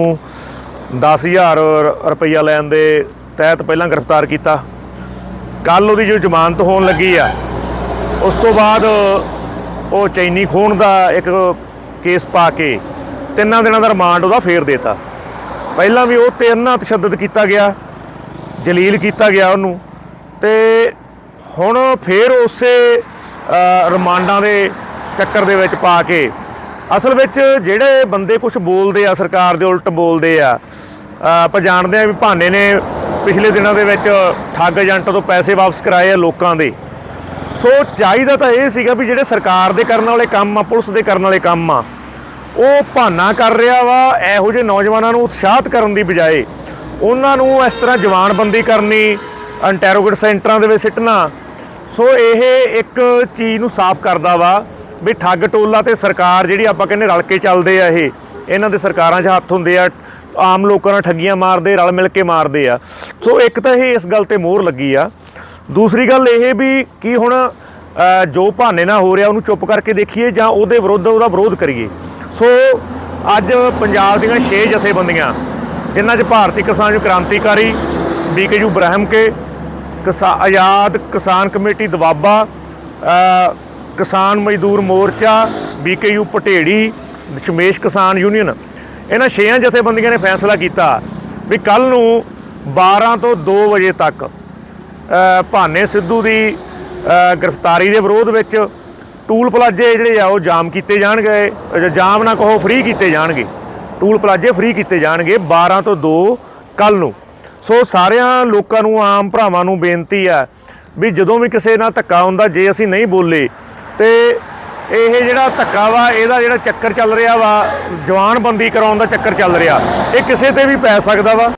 10000 ਰੁਪਈਆ ਲੈਣ ਦੇ ਤਹਿਤ ਪਹਿਲਾਂ ਗ੍ਰਿਫਤਾਰ ਕੀਤਾ। ਕੱਲ ਉਹਦੀ ਜੋ ਜ਼ਮਾਨਤ ਹੋਣ ਲੱਗੀ ਆ, ਉਸ ਤੋਂ ਬਾਅਦ ਉਹ ਚੈਨੀ ਖੂਨ ਦਾ ਇੱਕ ਕੇਸ ਪਾ ਕੇ ਤਿੰਨਾਂ ਦਿਨਾਂ ਦਾ ਰਿਮਾਂਡ ਉਹਦਾ ਫੇਰ ਦੇਤਾ। ਪਹਿਲਾਂ ਵੀ ਉਹ ਤੇ ਤਸ਼ੱਦਦ ਕੀਤਾ ਗਿਆ, ਜਲੀਲ ਕੀਤਾ ਗਿਆ ਉਹਨੂੰ ਤੇ ਹੁਣ ਫੇਰ ਉਸੇ ਰਿਮਾਂਡਾਂ ਦੇ ਚੱਕਰ ਦੇ ਵਿੱਚ ਪਾ ਕੇ ਅਸਲ ਵਿੱਚ ਜਿਹੜੇ ਬੰਦੇ ਕੁਝ ਬੋਲਦੇ ਆ, ਸਰਕਾਰ ਦੇ ਉਲਟ ਬੋਲਦੇ ਆ ਆਪਾਂ ਜਾਣਦੇ ਆ ਵੀ ਭਾਨੇ ਨੇ ਪਿਛਲੇ ਦਿਨਾਂ ਦੇ ਵਿੱਚ ਠੱਗ ਏਜੰਟਾਂ ਤੋਂ ਪੈਸੇ ਵਾਪਸ ਕਰਾਏ ਆ ਲੋਕਾਂ ਦੇ। ਸੋ ਚਾਹੀਦਾ ਤਾਂ ਇਹ ਸੀਗਾ ਵੀ ਜਿਹੜੇ ਸਰਕਾਰ ਦੇ ਕਰਨ ਵਾਲੇ ਕੰਮ ਆ, ਪੁਲਿਸ ਦੇ ਕਰਨ ਵਾਲੇ ਕੰਮ ਆ, ਉਹ ਭਾਨਾ ਕਰ ਰਿਹਾ ਵਾ, ਇਹੋ ਜਿਹੇ ਨੌਜਵਾਨਾਂ ਨੂੰ ਉਤਸ਼ਾਹਤ ਕਰਨ ਦੀ ਬਜਾਏ ਉਹਨਾਂ ਨੂੰ ਇਸ ਤਰ੍ਹਾਂ ਜਵਾਨਬੰਦੀ ਕਰਨੀ ਇੰਟਰੋਗੇਟ ਸੈਂਟਰਾਂ ਦੇ ਵਿੱਚ ਸਿੱਟਣਾ, ਸੋ ਇਹ ਇੱਕ ਚੀਜ਼ ਨੂੰ ਸਾਫ਼ ਕਰਦਾ ਵਾ। ਵੀ ਠੱਗ ਟੋਲਾ ਤੇ ਸਰਕਾਰ ਜਿਹੜੀ ਆਪਾਂ ਕਹਿੰਦੇ ਰਲ ਕੇ ਚੱਲਦੇ ਆ ਇਹ, ਇਹਨਾਂ ਦੇ ਸਰਕਾਰਾਂ 'ਚ ਹੱਥ ਹੁੰਦੇ ਆ, ਆਮ ਲੋਕਾਂ ਨਾਲ ਠੱਗੀਆਂ ਮਾਰਦੇ, ਰਲ ਮਿਲ ਕੇ ਮਾਰਦੇ ਆ। ਸੋ ਇੱਕ ਤਾਂ ਇਹ ਇਸ ਗੱਲ ਤੇ ਮੋਹਰ ਲੱਗੀ ਆ। ਦੂਸਰੀ ਗੱਲ ਇਹ ਵੀ ਕਿ ਹੁਣ ਜੋ ਭਾਨੇ ਨਾਲ ਹੋ ਰਿਹਾ, ਉਹਨੂੰ ਚੁੱਪ ਕਰਕੇ ਦੇਖੀਏ ਜਾਂ ਉਹਦੇ ਵਿਰੁੱਧ ਉਹਦਾ ਵਿਰੋਧ ਕਰੀਏ। ਸੋ ਅੱਜ ਪੰਜਾਬ ਦੀਆਂ 6 ਜਥੇਬੰਦੀਆਂ, ਜਿਨ੍ਹਾਂ 'ਚ ਭਾਰਤੀ ਕਿਸਾਨ ਯੂ ਕ੍ਰਾਂਤੀਕਾਰੀ, ਬੀਕੇਯੂ ਬ੍ਰਾਹਮ ਕੇ ਕਿਸਾ, ਆਜ਼ਾਦ ਕਿਸਾਨ ਕਮੇਟੀ ਦਵਾਬਾ ਕਿਸਾਨ ਮਜ਼ਦੂਰ ਮੋਰਚਾ, ਬੀਕੇਯੂ ਪਟੇੜੀ ਦਸ਼ਮੇਸ਼ ਕਿਸਾਨ ਯੂਨੀਅਨ। ਇਹਨਾਂ ਛੇਆਂ ਜਥੇਬੰਦੀਆਂ ਨੇ ਫੈਸਲਾ ਕੀਤਾ ਵੀ ਕੱਲ ਨੂੰ 12 ਤੋਂ 2 ਵਜੇ ਤੱਕ ਭਾਨੇ ਸਿੱਧੂ ਦੀ ਗ੍ਰਿਫਤਾਰੀ ਦੇ ਵਿਰੋਧ ਵਿੱਚ ਟੂਲ ਪਲਾਜੇ ਜਿਹੜੇ ਆ ਉਹ ਜਾਮ ਕੀਤੇ ਜਾਣਗੇ ਜਾਮ ਨਾ ਕਹੋ, ਫ੍ਰੀ ਕੀਤੇ ਜਾਣਗੇ। ਟੂਲ ਪਲਾਜੇ ਫ੍ਰੀ ਕੀਤੇ ਜਾਣਗੇ 12 ਤੋਂ 2 ਕੱਲ ਨੂੰ। ਸੋ ਸਾਰਿਆਂ ਲੋਕਾਂ ਨੂੰ, ਆਮ ਭਰਾਵਾਂ ਨੂੰ ਬੇਨਤੀ ਆ ਵੀ ਜਦੋਂ ਵੀ ਕਿਸੇ ਨਾਲ ਧੱਕਾ ਹੁੰਦਾ, ਜੇ ਅਸੀਂ ਨਹੀਂ ਬੋਲੇ ਤੇ ਇਹ ਜਿਹੜਾ ਧੱਕਾ ਵਾ, ਇਹਦਾ ਜਿਹੜਾ ਚੱਕਰ ਚੱਲ ਰਿਹਾ ਵਾ, ਜਵਾਨਬੰਦੀ ਕਰਾਉਣ ਦਾ ਚੱਕਰ ਚੱਲ ਰਿਹਾ, ਇਹ ਕਿਸੇ ਤੇ ਵੀ ਪੈ ਸਕਦਾ ਵਾ।